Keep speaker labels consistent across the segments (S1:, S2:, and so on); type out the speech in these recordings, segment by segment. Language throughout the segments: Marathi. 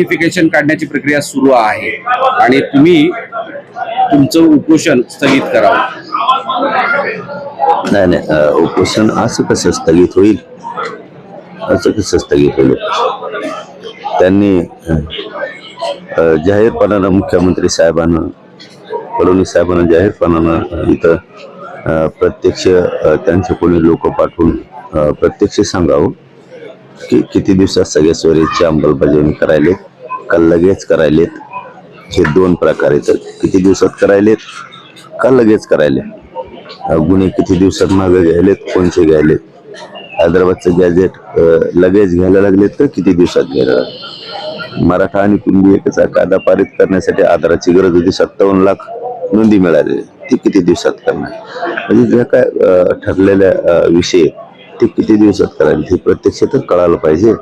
S1: नोटिफिकेशन काढण्याची प्रक्रिया सुरू आहे. आणि तुम्ही तुमचं उपोषण स्थगित करावं.
S2: नाही नाही उपोषण असं कसं स्थगित होईल? असं कसं स्थगित होईल? त्यांनी जाहीरपणानं मुख्यमंत्री साहेबांना फडणवीस साहेबांना जाहीरपणानं इथं प्रत्यक्ष त्यांचे कोणी लोक पाठवून प्रत्यक्ष सांगावं की किती दिवसात सगळ्या स्वरीची अंमलबजावणी करायला का लगेच करायलेत. हे दोन प्रकार आहेत. किती दिवसात करायलेत? का लगेच करायले. गुन्हे किती दिवसात मागे घ्यायलेत? कोणते घ्यायलेत? हैदराबादचं गॅजेट लगेच घ्यायला लागलेत तर किती दिवसात घ्यायला लागले मराठा आणि कुणबी एकचा कायदा पारित करण्यासाठी आधाराची गरज होती. सत्तावन्न लाख नोंदी मिळाली. ती किती दिवसात करणार? म्हणजे ज्या काय ठरलेल्या विषय ते किती दिवसात करायला हे प्रत्यक्षातच कळायला पाहिजे.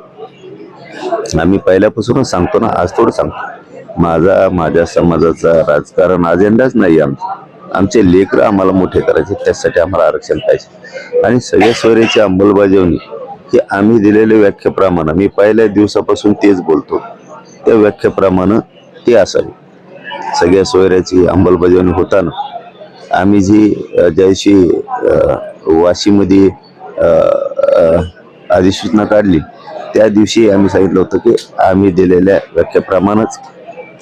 S2: आम्ही पहिल्यापासूनच सांगतो ना आज थोडं सांगतो. माझा माझ्या समाजाचा राजकारण अजेंडाच नाही आमचा. आमचे लेकर आम्हाला मोठे करायचे त्यासाठी आम्हाला आरक्षण पाहिजे. आणि सगळ्या सोयरीची अंमलबजावणी की आम्ही दिलेल्या व्याख्याप्रमाणे मी पहिल्या दिवसापासून तेच बोलतो. त्या व्याख्याप्रमाणे ते असावी. सगळ्या सोयऱ्याची अंमलबजावणी होताना आम्ही जी ज्याशी वाशीमध्ये अधिसूचना काढली त्या दिवशी आम्ही सांगितलं होतं की आम्ही दिलेल्या व्याख्याप्रमाणेच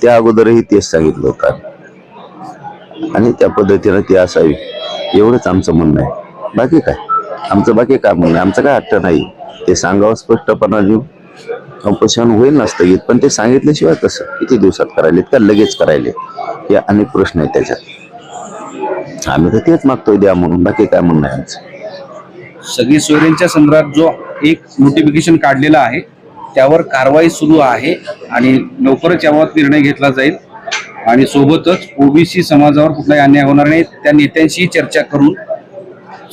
S2: त्या अगोदरही तेच सांगितलं होतं. आणि त्या पद्धतीनं ती असावी एवढंच आमचं म्हणणं आहे. बाकी काय? आमचं बाकी काय म्हणणं आमचं काय हट्ट नाही. ते सांगावं स्पष्टपणा देऊन उपोषण होईल नसतं येत पण ते सांगितल्याशिवाय कसं? किती दिवसात करायलेत का लगेच करायले हे अनेक प्रश्न आहेत त्याच्यात. आम्ही तर तेच मागतोय द्या म्हणून. बाकी काय म्हणणं आहे आमचं?
S1: सगळी सोयऱ्यांच्या संदर्भात जो एक नोटिफिकेशन काढलेलं आहे. त्यावर कारवाई सुरू आहे आणि लवकरच याबाबत निर्णय घेतला जाईल. आणि सोबतच ओबीसी समाजावर कुठलाही अन्याय होणार नाही. त्या नेत्यांशी चर्चा करून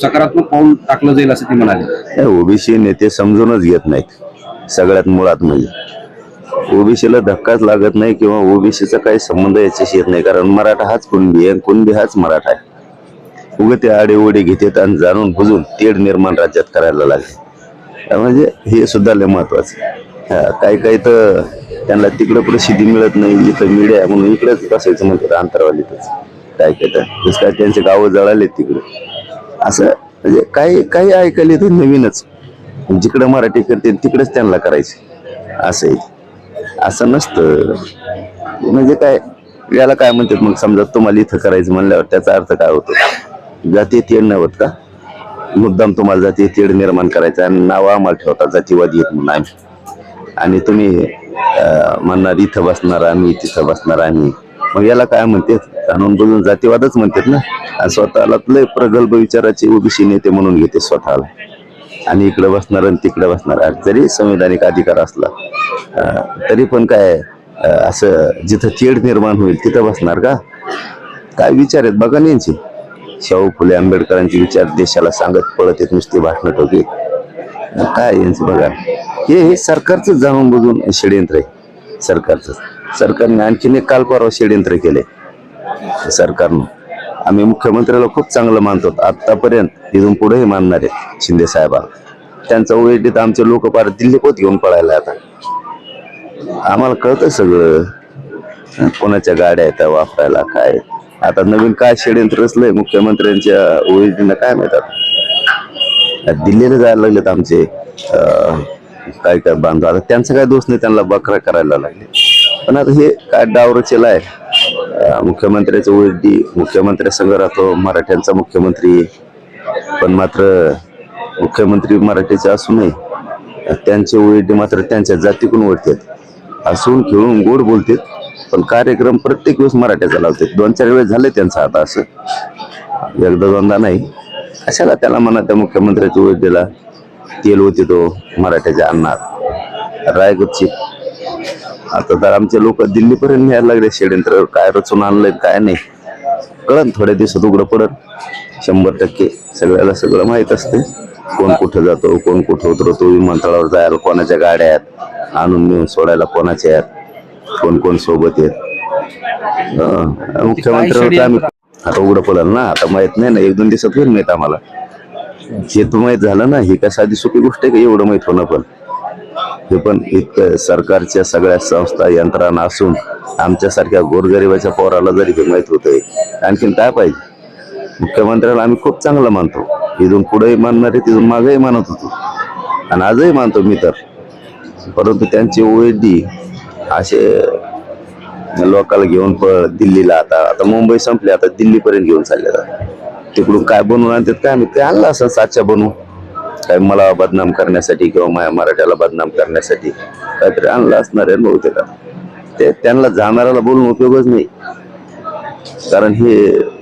S1: सकारात्मक पाऊल टाकलं जाईल असं ते म्हणाले.
S2: ओबीसी नेते समजूनच घेत नाहीत. सगळ्यात मुळात म्हणजे. ओबीसीला धक्काच लागत नाही किंवा ओबीसीचा काही संबंध याच्याशी येत नाही. कारण मराठा हाच कुणबी आहे कुणबी हाच मराठा आहे. उगे ते आडेओढे घेतात आणि जाणून बुजून तेढ निर्माण राज्यात करायला लागले. म्हणजे हे सुद्धा लय महत्वाचं काही काही तर त्यांना तिकडं प्रसिद्धी मिळत नाही इथं मीडिया म्हणून इकडेच बसायचं म्हणतात अंतरवालीतच. काय काय तर जसं काय त्यांचे गावं जळाले तिकडे. असं म्हणजे काही काही ऐकायला तर नवीनच. जिकडं मराठी करते तिकडेच त्यांना करायचे. असं आहे. असं नसतं. म्हणजे काय याला काय म्हणतात मग समजा तुम्हाला इथं करायचं म्हणल्यावर त्याचा अर्थ काय होतो? जातीत येणं होत का? मुद्दाम तुम्हाला जाती तेढ निर्माण करायचं आणि नाव आम्हाला ठेवता जातीवादी येत म्हणून आम्ही. आणि तुम्ही म्हणणार इथं बसणार आम्ही तिथं बसणार आम्ही. मग याला काय म्हणतात? आणून बोलून जातीवादच म्हणतात ना? आणि स्वतःला लय प्रगल्भ विचाराचे ओबीसी नेते म्हणून घेते स्वतःला. आणि इकडे बसणार आणि तिकडे बसणार. जरी संविधानिक अधिकार असला तरी पण काय असं जिथं चेड निर्माण होईल तिथं बसणार का? काय विचार आहेत? बघा ना शाहू फुले आंबेडकरांचे विचार देशाला सांगत पळत येत नुसती भाषण ठोके. काय यांचं बघा? हे हे सरकारचं जाणून बुजून षडयंत्र आहे. सरकारचं सरकारने आणखीन एक काल परवा षडयंत्र केले सरकारनं. आम्ही मुख्यमंत्र्याला खूप चांगलं मानतो. आतापर्यंत इथून पुढेही मानणार आहेत शिंदे साहेबांना त्यांचा ओएडीत आमचे लोक पार दिल्ली पोत घेऊन पळायला आता. आम्हाला कळतं सगळं. कोणाच्या गाड्या आहेत वापरायला काय आता नवीन काय षडयंत्र असलंय मुख्यमंत्र्यांच्या ओएडीनं काय म्हणतात दिल्लीला जायला लागलेत आमचे काय काय बांधव. आता त्यांचा काय दोष नाही त्यांना बकरा करायला लागले. पण आता हे काय डावरचेला आहे. मुख्यमंत्र्याचं ओळखी मुख्यमंत्री संघ राहतो मराठ्यांचा मुख्यमंत्री. पण मात्र मुख्यमंत्री मराठीचे असूनही त्यांचे ओळखी मात्र त्यांच्या जातीकडून ओळखतात हसून खेळून गोड बोलतात. पण कार्यक्रम प्रत्येक वेळेस मराठ्याचा लावते दोन चार वेळेस झाले त्यांचं आता असं. एकदा दोनदा नाही. अशाला त्याला म्हणा त्या मुख्यमंत्र्याची वेळ दिला? तेल होते तो मराठ्याच्या अन्नात रायगडची. आता तर आमचे लोक दिल्लीपर्यंत न्यायला लागले. षडयंत्र काय रचून आणलंय काय नाही. कळन थोड्या दिवसात उघडं पडत शंभर टक्के. सगळ्याला सगळं माहीत असते कोण कुठं जातो कोण कुठं उतरतो विमानतळावर जायला कोणाच्या गाड्या आहेत? आणून नेऊन सोडायला कोणाच्या आहेत? कोण कोण सोबत आहेत? अं, आम्ही. आता उघडं पडेल ना आता माहीत नाही ना एक दोन दिवसात होईल माहीत आम्हाला. हे तू माहीत झालं ना ही काय साधी सोपी गोष्ट आहे का? एवढं माहीत होणं पण. हे पण इतकं सरकारच्या सगळ्या संस्था यंत्रणा असून आमच्यासारख्या गोरगरिबाच्या पोराला जरी हे माहीत होतंय आणखीन काय पाहिजे? मुख्यमंत्र्याला आम्ही खूप चांगलं मानतो. इथून पुढेही मानणारे तिथून मागेही मानत होतो. आणि आजही मानतो मी तर. परंतु त्यांची ओएडी असे लोकांना घेऊन पळ दिल्लीला आता आता मुंबई संपली आता दिल्लीपर्यंत घेऊन चालले जातात तिकडून काय बनवून आणतात काय मी ते आणलं असं साच्या बनवू काय मला बदनाम करण्यासाठी किंवा माझ्या मराठ्याला बदनाम करण्यासाठी काहीतरी आणलं असणार आहे बहुतेक ते त्यांना जाणाऱ्याला बोलून उपयोगच नाही. कारण हे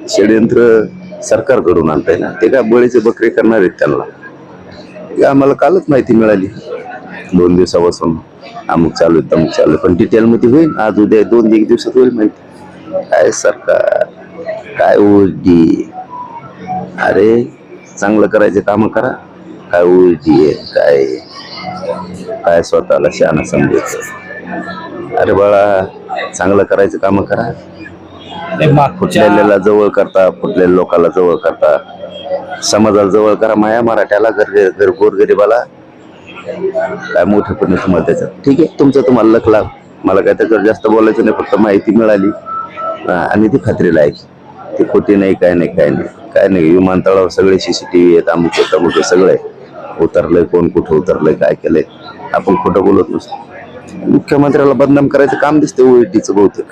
S2: षडयंत्र सरकारकडून आणताय ना. ते काय बळीचे बकरे करणार आहेत त्यांना. आम्हाला कालच माहिती मिळाली. दोन दिवसापासून अमुक चालू आहे तमुक चालू आहे पण डिटेल मध्ये होईल. आज उद्या दोन एक दिवसात होईल माहिती. काय सरकार काय ओढी अरे चांगलं करायचे काम करा. काय ओढी आहे काय काय स्वतःला शहाणा समजायचं. अरे बाळा चांगलं करायचं काम करा. फुटलेल्याला जवळ करता फुटलेल्या लोकांना जवळ करता. समाजाला जवळ करा. माया मराठ्याला घर घर गोरगरीबाला काय मोठं पण तुम्हाला त्याच्यात. ठीक आहे तुमचं तुम्हाला लक लाभ मला काय त्याच्यावर जास्त बोलायचं नाही फक्त माहिती मिळाली. आणि ती खात्रीला आहे ती खोटी नाही काय नाही काय नाही. काय नाही विमानतळावर सगळे सीसीटीव्ही आहेत अमुक आहे तमुक आहे सगळे उतरलंय कोण कुठं उतरलंय काय केलंय? आपण खोटं बोलत नसतो. मुख्यमंत्र्याला बदनाम करायचं काम दिसते ओईटीचं बहुतेक.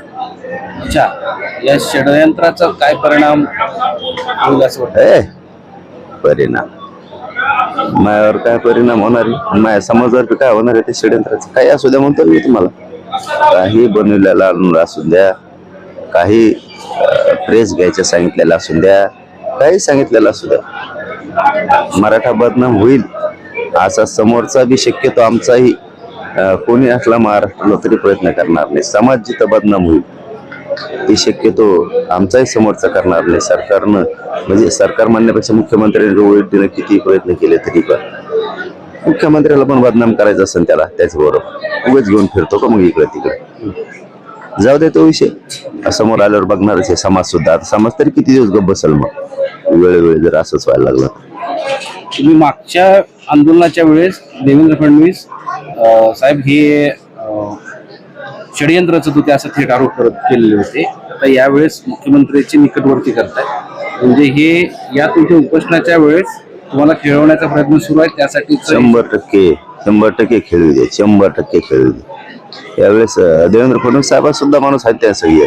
S1: अच्छा या षडयंत्राचा काय परिणाम होईल असं वाटतं?
S2: ए परिणाम. मायावर काय परिणाम होणार आहे? आणि माझ्या समाजावर काय होणार आहे ते षडयंत्राचं? काही असू द्या म्हणतो मी तुम्हाला. काही बनवलेला आणून असू द्या. काही प्रेस घ्यायचं सांगितलेलं असू द्या. काही सांगितलेलं असू द्या. मराठा बदनाम होईल असा समोरचा बी शक्यतो आमचाही कोणी असला महाराष्ट्राला तरी प्रयत्न करणार नाही. समाज जिथं बदनाम होईल ती शक्यतो आमचाही समोरचा करणार नाही. सरकारनं म्हणजे सरकार मानण्यापेक्षा मुख्यमंत्र्यांनी ओळखीनं किती प्रयत्न केले तरी पण. मुख्यमंत्र्याला पण बदनाम करायचं असेल त्याला त्याचबरोबर. उगेच घेऊन फिरतो का मग इकडे तिकडे? जाऊ दे तो विषय. समोर आल्यावर बघणारच आहे समाज सुद्धा. आता समाज तरी किती दिवस गप्प बसल मग? वेळोवेळी जर असंच व्हायला लागलं
S1: तुम्ही मागच्या आंदोलनाच्या वेळेस देवेंद्र फडणवीस साहेब हे षडयंत्राचं होते असं थेट आरोप करत केलेले होते. आता यावेळेस मुख्यमंत्र्यांची निकटवर्ती करताय. म्हणजे हे या तुमच्या उपोषणाच्या वेळेस तुम्हाला खेळवण्याचा प्रयत्न सुरू आहे त्यासाठी
S2: शंभर टक्के शंभर टक्के खेळू दे शंभर टक्के खेळू दे. यावेळेस देवेंद्र फडणवीस साहेबांचा सुद्धा माणूस आहे त्या सगळी.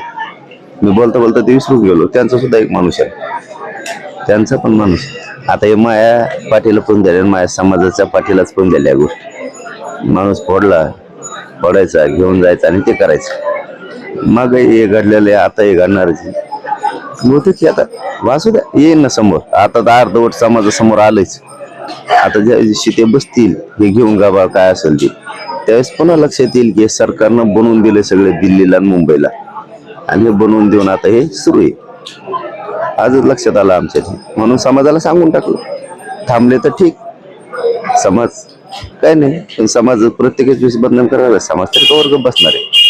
S2: मी बोलता बोलता ते विसरून गेलो. त्यांचा सुद्धा एक माणूस आहे. त्यांचा पण माणूस आता हे माया पाठीला पण दिल्या माया समाजाच्या पाठीलाच पण दिल्या या गोष्टी. माणूस फोडला. पडायचा घेऊन जायचा आणि ते करायचं. मग हे घडलेलं आहे आता हे घडणारच बहुतेक हे आता. वाचू द्या येईन ना समोर. आता तर अर्धवट समाजासमोर आलंच आता ज्या दिवशी ते बसतील हे घेऊन गाबा काय असेल ते. त्यावेळेस पुन्हा लक्षात येईल की हे सरकारनं बनवून दिले सगळे दिल्लीला आणि मुंबईला. आणि हे बनवून देऊन आता हे सुरू आहे. आजच लक्षात आलं आमच्या म्हणून समाजाला सांगून टाकलं. थांबले तर ठीक. समाज काय नाही. पण समाज प्रत्येकच दिवस बदनाम करायला समाज तरी कवर बसणार आहे.